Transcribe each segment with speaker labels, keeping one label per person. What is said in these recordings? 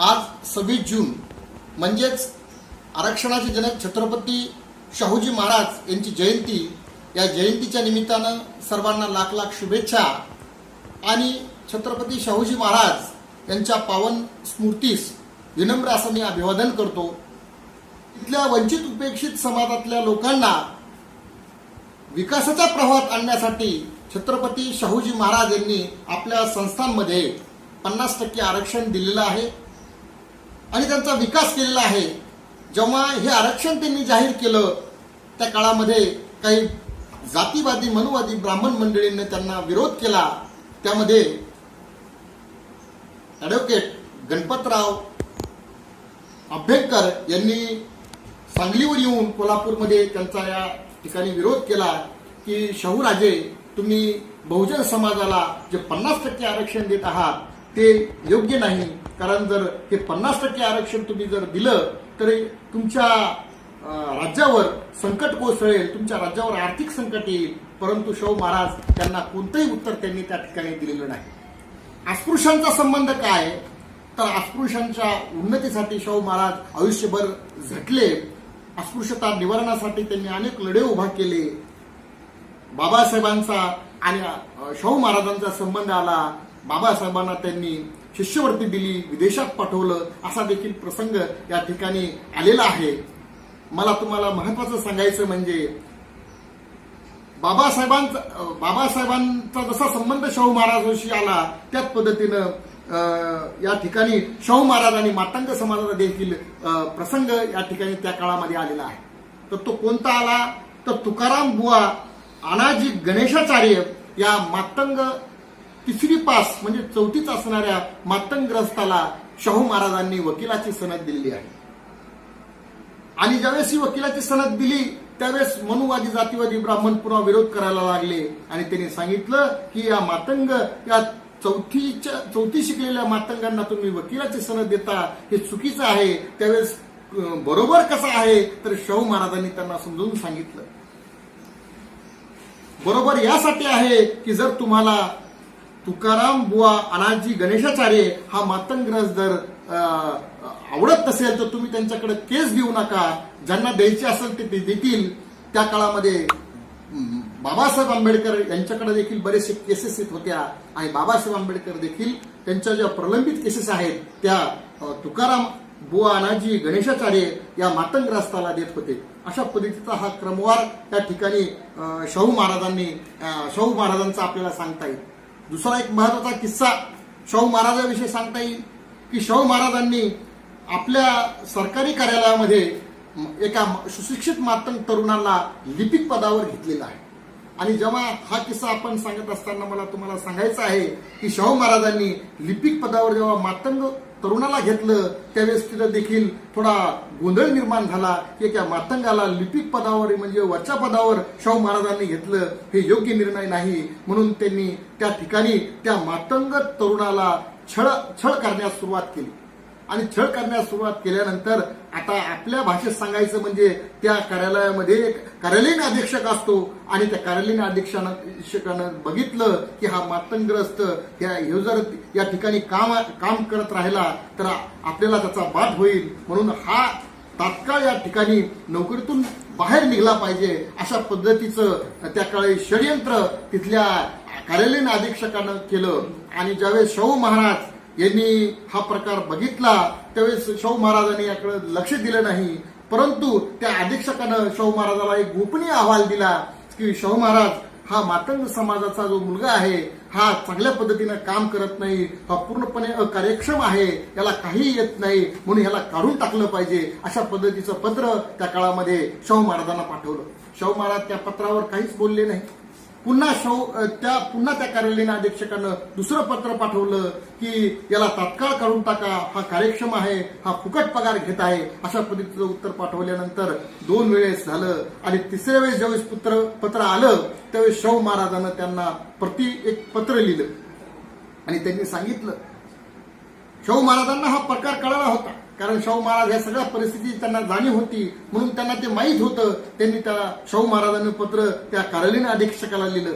Speaker 1: आज सव्वीस जून म्हणजेच आरक्षणाचे जनक छत्रपती शाहूजी महाराज यांची जयंती या जयंतीच्या निमित्तानं सर्वांना लाख लाख शुभेच्छा. आणि छत्रपती शाहूजी महाराज यांच्या पावन स्मृतीस विनम्र असं मी अभिवादन करतो. इथल्या वंचित उपेक्षित समाजातल्या लोकांना विकासाच्या प्रवाहात आणण्यासाठी छत्रपती शाहूजी महाराज यांनी आपल्या संस्थांमध्ये पन्नास टक्के आरक्षण दिलेलं आहे. आणि त्यांचा विकास केलेला आहे. जेव्हा हे आरक्षण त्यांनी जाहीर केलं त्या काळामध्ये काही जातीवादी मनुवादी ब्राह्मण मंडळींनी त्यांना विरोध केला. त्यामध्ये ॲडव्होकेट गणपतराव आंबेडकर यांनी सांगलीवर येऊन कोल्हापूरमध्ये त्यांचा या ठिकाणी विरोध केला की शाहूराजे तुम्ही बहुजन समाजाला जे पन्नास टक्के आरक्षण देत आहात ते योग्य नाही. कारण जर हे पन्नास टक्के आरक्षण तुम्ही जर दिलं तर तुमच्या राज्यावर संकट कोसळेल तुमच्या राज्यावर आर्थिक संकट येईल. परंतु शाहू महाराज त्यांना कोणतंही उत्तर त्यांनी त्या ठिकाणी दिलेलं नाही. अस्पृश्यांचा संबंध काय? तर अस्पृश्यांच्या उन्नतीसाठी शाहू महाराज आयुष्यभर झटले. अस्पृश्यता निवारणासाठी त्यांनी अनेक लढे उभा केले. बाबासाहेबांचा आणि शाहू महाराजांचा संबंध आला. बाबासाहेबांना त्यांनी शिष्यवृत्ती दिली विदेशात पाठवलं असा देखील प्रसंग या ठिकाणी आलेला आहे. मला तुम्हाला महत्वाचं सांगायचं म्हणजे बाबासाहेबांचा बाबासाहेबांचा जसा संबंध शाहू महाराजांशी आला त्याच पद्धतीनं या ठिकाणी शाहू महाराज आणि मातंग समाजाचा देखील प्रसंग या ठिकाणी त्या काळामध्ये आलेला आहे. तर तो कोणता आला? तर तुकाराम बुवा अनाजी गणेशाचार्य या मातंग तिसरी पास म्हणजे चौथीच असणाऱ्या मातंग्रस्ताला शाहू महाराजांनी वकिलाची सनद दिलेली आहे. आणि ज्यावेळेस ही वकिलाची सनद दिली त्यावेळेस मनुवादी जातीवादी ब्राह्मण पुन्हा विरोध करायला लागले. आणि त्यांनी सांगितलं की या मातंग या चौथीच्या चौथी शिकलेल्या मातंगांना तुम्ही वकिलाची सनद देता हे चुकीचं आहे. त्यावेळेस बरोबर कसं आहे? तर शाहू महाराजांनी त्यांना समजून सांगितलं. बरोबर यासाठी आहे की जर तुम्हाला तुकाराम बुवा अनाजी गणेशाचार्य हा मातंग्रस जर आवडत नसेल तर तुम्ही त्यांच्याकडे केस घेऊ नका. ज्यांना द्यायचे असेल ते ते देतील. त्या काळामध्ये बाबासाहेब आंबेडकर यांच्याकडे देखील बरेचसे केसेस येत होत्या. आणि बाबासाहेब आंबेडकर देखील त्यांच्या ज्या प्रलंबित केसेस आहेत त्या तुकाराम बुवा अनाजी गणेशाचार्य या मातंग्रस्ताला देत होते. अशा पद्धतीचा हा क्रमवार त्या ठिकाणी शाहू महाराजांनी शाहू महाराजांचा आपल्याला सांगता येईल. दुसरा एक महत्त्वाचा किस्सा शाहू महाराजाविषयी सांगता येईल की शाहू महाराजांनी आपल्या सरकारी कार्यालयामध्ये एका सुशिक्षित मातंग तरुणाला लिपिक पदावर घेतलेला आहे. आणि जेव्हा हा किस्सा आपण सांगत असताना मला तुम्हाला सांगायचं आहे की शाहू महाराजांनी लिपिक पदावर जेव्हा मातंग तरुणाला घेतलं त्यावेळेस तिथं देखील थोडा गोंधळ निर्माण झाला की त्या मातंगाला लिपिक पदावर म्हणजे वरच्या पदावर शाहू महाराजांनी घेतलं हे योग्य निर्णय नाही. म्हणून त्यांनी त्या ठिकाणी त्या मातंग तरुणाला छळ छळ करण्यास सुरुवात केली. आणि छळ करण्यास सुरुवात केल्यानंतर आता आपल्या भाषेत सांगायचं म्हणजे त्या कार्यालयामध्ये एक कार्यालयीन अधीक्षक असतो. आणि त्या कार्यालयीन अधीक्षकानं बघितलं की हा मातंग्रस्त या युजर जर या ठिकाणी काम काम करत राहिला तर आपल्याला त्याचा बाद होईल. म्हणून हा तात्काळ या ठिकाणी नोकरीतून बाहेर निघला पाहिजे अशा पद्धतीचं त्या काळी षडयंत्र तिथल्या कार्यालयीन अधीक्षकानं केलं. आणि ज्यावेळेस शाहू महाराज यांनी हा प्रकार बघितला त्यावेळेस शाहू महाराजांनी याकडे लक्ष दिलं नाही. परंतु त्या अधीक्षकानं शाहू महाराजाला एक गोपनीय अहवाल दिला की शाहू महाराज हा मातंग समाजाचा जो मुलगा आहे हा चांगल्या पद्धतीनं काम करत नाही हा पूर्णपणे अकार्यक्षम आहे याला काही येत नाही म्हणून ह्याला काढून टाकलं पाहिजे अशा पद्धतीचं पत्र त्या काळामध्ये शाहू महाराजांना पाठवलं. शाहू महाराज त्या पत्रावर काहीच बोलले नाही. पुन्हा शाहू त्या पुन्हा त्या कार्यालयीन अधीक्षकानं दुसरं पत्र पाठवलं की याला तात्काळ काढून टाका हा कार्यक्षम आहे हा फुकट पगार घेत आहे अशा पद्धतीचं उत्तर पाठवल्यानंतर दोन वेळेस झालं आणि तिसऱ्या वेळेस ज्यावेळेस पुत्र पत्र आलं त्यावेळेस शाहू महाराजांना त्यांना प्रति एक पत्र लिहिलं. आणि त्यांनी सांगितलं शाहू महाराजांना हा प्रकार कळाला होता. कारण शाहू महाराज या सगळ्या परिस्थिती त्यांना जाणीव होती. म्हणून त्यांना ते माहीत होतं. त्यांनी त्या शाहू महाराजांनी पत्र त्या कार्यालयीन अधीक्षकाला लिहिलं.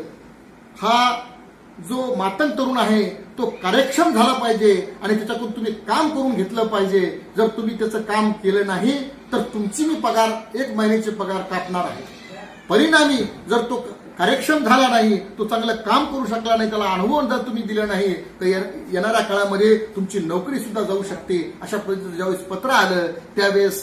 Speaker 1: हा जो मातंग तरुण आहे तो कार्यक्षम झाला पाहिजे आणि त्याच्याकडून तुम्ही काम करून घेतलं पाहिजे. जर तुम्ही त्याचं काम केलं नाही तर तुमची मी पगार एक महिन्याचे पगार कापणार आहे. परिणामी जर तो कार्यक्षम झाला नाही तो चांगलं काम करू शकला नाही त्याला अनुभव जर तुम्ही दिला नाही तर येणाऱ्या काळामध्ये तुमची नोकरी सुद्धा जाऊ शकते. अशा पद्धतीचं ज्यावेळेस पत्र आलं त्यावेळेस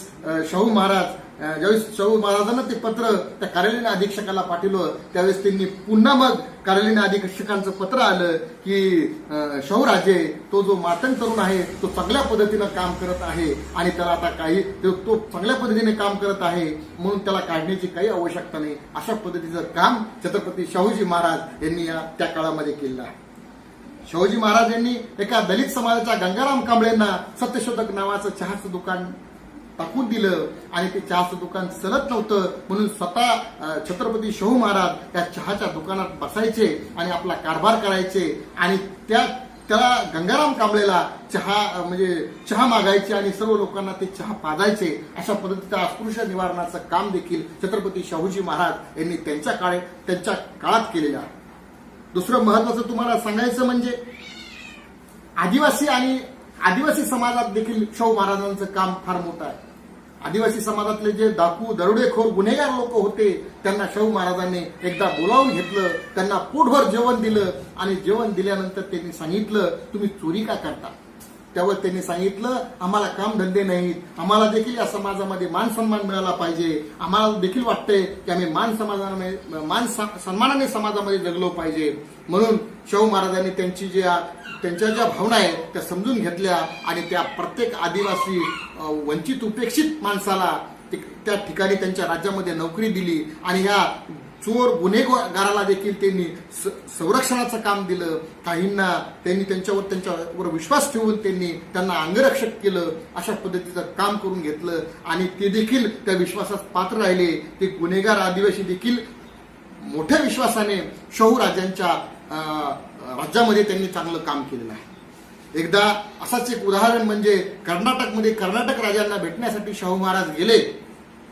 Speaker 1: शाहू महाराज ज्यावेळेस शाहू महाराजांना ते पत्र त्या कार्यालयीन अधीक्षकाला पाठवलं त्यावेळेस त्यांनी पुन्हा मग कार्यालयीन अधीक्षकांचं पत्र आलं की शौराजे तो जो मातंग तरुण आहे तो चांगल्या पद्धतीनं काम करत आहे आणि त्याला आता काही तो तो चांगल्या पद्धतीने काम करत आहे म्हणून त्याला काढण्याची काही आवश्यकता नाही. अशा पद्धतीचं काम छत्रपती शाहूजी महाराज यांनी या त्या काळामध्ये केलं आहे. शाहूजी महाराज यांनी एका दलित समाजाच्या गंगाराम कांबळेंना सत्यशोधक नावाचं चहाचं दुकान टाकून दिलं आणि ते चहाचं दुकान चलत नव्हतं. म्हणून स्वतः छत्रपती शाहू महाराज त्या चहाच्या दुकानात बसायचे आणि आपला कारभार करायचे आणि त्या त्याला गंगाराम कांबळेला चहा म्हणजे चहा मागायचे आणि सर्व लोकांना ते चहा पाजायचे. अशा पद्धतीचं अस्पृश्य निवारणाचं काम देखील छत्रपती शाहूजी महाराज यांनी त्यांच्या काळे त्यांच्या काळात केलेलं आहे. दुसरं महत्वाचं तुम्हाला सांगायचं म्हणजे आदिवासी आणि आदिवासी समाजात देखील शाहू महाराजांचं काम फार मोठं आहे. आदिवासी समाजातले जे डाकू दरोडेखोर गुन्हेगार लोक होते त्यांना शाहू महाराजांनी एकदा बोलावून घेतलं त्यांना पोटभर जेवण दिलं आणि जेवण दिल्यानंतर त्यांनी सांगितलं तुम्ही चोरी का करता? त्यावर त्यांनी सांगितलं आम्हाला काम धंदे नाहीत. आम्हाला देखील या समाजामध्ये मान सन्मान मिळाला पाहिजे. आम्हाला देखील वाटतंय की आम्ही मान समाजाने मान सन्मानाने समाजामध्ये जगलो पाहिजे. म्हणून शाहू महाराजांनी त्यांची ज्या त्यांच्या ज्या भावना आहेत त्या समजून घेतल्या आणि त्या प्रत्येक आदिवासी वंचित उपेक्षित माणसाला ते- त्या ठिकाणी त्यांच्या राज्यामध्ये नोकरी दिली आणि ह्या चोर गुन्हेगाराला देखील त्यांनी स- संरक्षणाचं काम दिलं. काहींना त्यांनी त्यांच्यावर त्यांच्यावर विश्वास ठेवून त्यांनी त्यांना अंगरक्षक केलं अशा पद्धतीचं काम करून घेतलं आणि ते देखील त्या विश्वासात पात्र राहिले. ते गुन्हेगार आदिवासी देखील मोठ्या विश्वासाने शाहू राजांच्या राज्यामध्ये त्यांनी चांगलं काम केलेलं आहे. एकदा असंच एक उदाहरण म्हणजे कर्नाटकमध्ये कर्नाटक राजांना भेटण्यासाठी शाहू महाराज गेले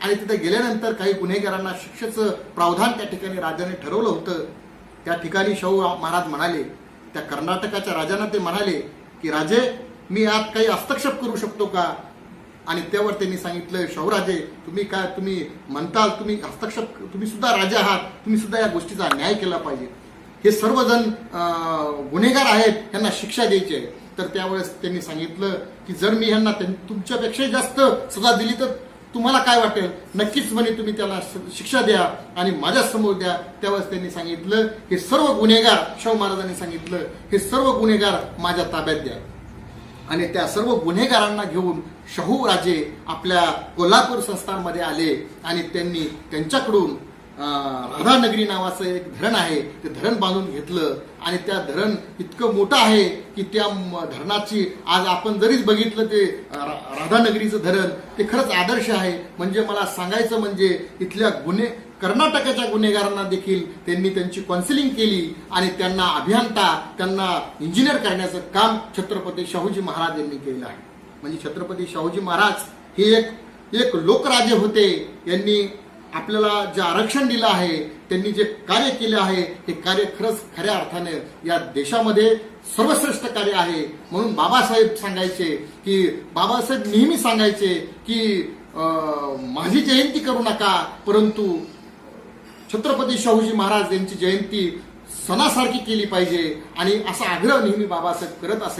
Speaker 1: आणि तिथे गेल्यानंतर काही गुन्हेगारांना शिक्षेचं प्रावधान त्या ठिकाणी राजाने ठरवलं होतं. त्या ठिकाणी शाहू महाराज म्हणाले त्या कर्नाटकाच्या राजांना ते म्हणाले की राजे मी यात काही हस्तक्षेप करू शकतो का? आणि त्यावर त्यांनी सांगितलं शाहूराजे तुम्ही काय तुम्ही म्हणताल तुम्ही हस्तक्षेप तुम्ही सुद्धा राजा आहात तुम्ही सुद्धा या गोष्टीचा न्याय केला पाहिजे. हे सर्वजण गुन्हेगार आहेत यांना शिक्षा द्यायची आहे. तर त्यावेळेस त्यांनी सांगितलं की जर मी यांना त्यां- तुमच्यापेक्षा जास्त सजा दिली तर तुम्हाला काय वाटेल? नक्कीच म्हणे तुम्ही त्याला शिक्षा द्या आणि माझ्यासमोर द्या. त्यावेळेस त्यांनी सांगितलं हे सर्व गुन्हेगार शाहू महाराजांनी सांगितलं हे सर्व गुन्हेगार माझ्या ताब्यात द्या. आणि त्या सर्व गुन्हेगारांना घेऊन शाहू राजे आपल्या कोल्हापूर संस्थानमध्ये आले आणि त्यांनी त्यांच्याकडून राधानगरी नावाचं एक धरण आहे. ते धरण बांधून घेतलं आणि त्या धरण इतकं मोठं आहे की त्या धरणाची आज आपण जरीच बघितलं ते राधानगरीचं धरण ते खरंच आदर्श आहे. म्हणजे मला सांगायचं म्हणजे इथल्या गुन्हे कर्नाटकाच्या गुन्हेगारांना देखील त्यांनी त्यांची काउन्सिलिंग केली आणि त्यांना अभियंता त्यांना इंजिनियर करण्याचं काम छत्रपती शाहूजी महाराज यांनी केलं आहे. म्हणजे छत्रपती शाहूजी महाराज हे एक एक लोकराजे होते. यांनी आपल्याला जे आरक्षण दिलं आहे त्यांनी जे कार्य केले आहे हे कार्य खरंच खऱ्या अर्थाने या देशामध्ये सर्वश्रेष्ठ कार्य आहे. म्हणून बाबासाहेब सांगायचे की बाबासाहेब नेहमी सांगायचे की माझी जयंती करू नका परंतु छत्रपती शाहूजी महाराज यांची जयंती सणासारखी केली पाहिजे. आणि असा आग्रह नेहमी बाबासाहेब करत असे.